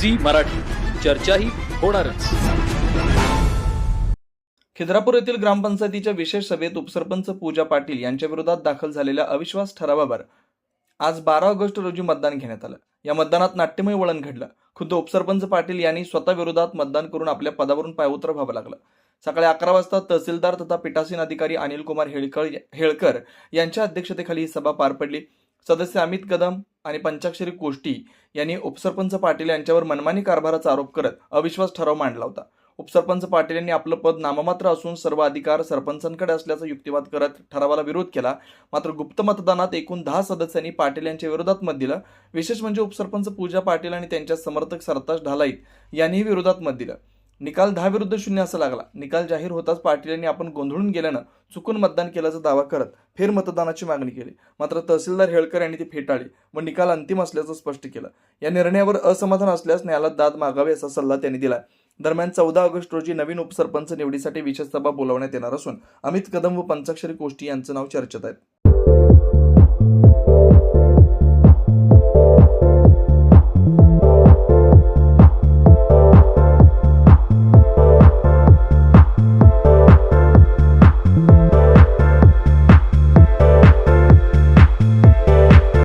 Zee Marathi. चर्चाही होणारच. खिद्रापूर येथील ग्रामपंचायतीच्या विशेष सभेत उपसरपंच पूजा पाटील यांच्या विरोधात दाखल झालेल्या अविश्वास ठरावावर आज बारा ऑगस्ट रोजी मतदान घेण्यात आलं. या मतदानात नाट्यमय वळण घडलं. खुद्द उपसरपंच पाटील यांनी स्वतः विरोधात मतदान करून आपल्या पदावरून पायउतर व्हावं लागलं. सकाळी अकरा वाजता तहसीलदार तथा पीठासीन अधिकारी अनिल कुमार हेळकर हेळकर यांच्या अध्यक्षतेखाली ही सभा पार पडली. सदस्य अमित कदम आणि पंचाक्षरी कोष्टी यांनी उपसरपंच पाटील यांच्यावर मनमानी कारभाराचा आरोप करत अविश्वास ठराव मांडला होता. उपसरपंच पाटील यांनी आपलं पद नाममात्र असून सर्व अधिकार सरपंचांकडे असल्याचा युक्तिवाद करत ठरावाला विरोध केला. मात्र गुप्त मतदानात एकूण दहा सदस्यांनी पाटील यांच्या विरोधात मत दिलं. विशेष म्हणजे उपसरपंच पूजा पाटील आणि त्यांच्या समर्थक सरताज ढालाईत यांनीही विरोधात मत दिलं. निकाल दहा विरुद्ध शून्य असा लागला. निकाल जाहीर होताच पाटील यांनी आपण गोंधळून गेल्यानं चुकून मतदान केल्याचा दावा करत फेर मतदानाची मागणी केली. मात्र तहसीलदार हेळकर यांनी ती फेटाळली व निकाल अंतिम असल्याचं स्पष्ट केलं. या निर्णयावर असमाधान असल्यास न्यायालयात दाद मागावी असा सल्ला त्यांनी दिला. दरम्यान चौदा ऑगस्ट रोजी नवीन उपसरपंच निवडीसाठी विशेष सभा बोलावण्यात येणार असून अमित कदम व पंचाक्षरी कोष्टी यांचं नाव चर्चेत आहे.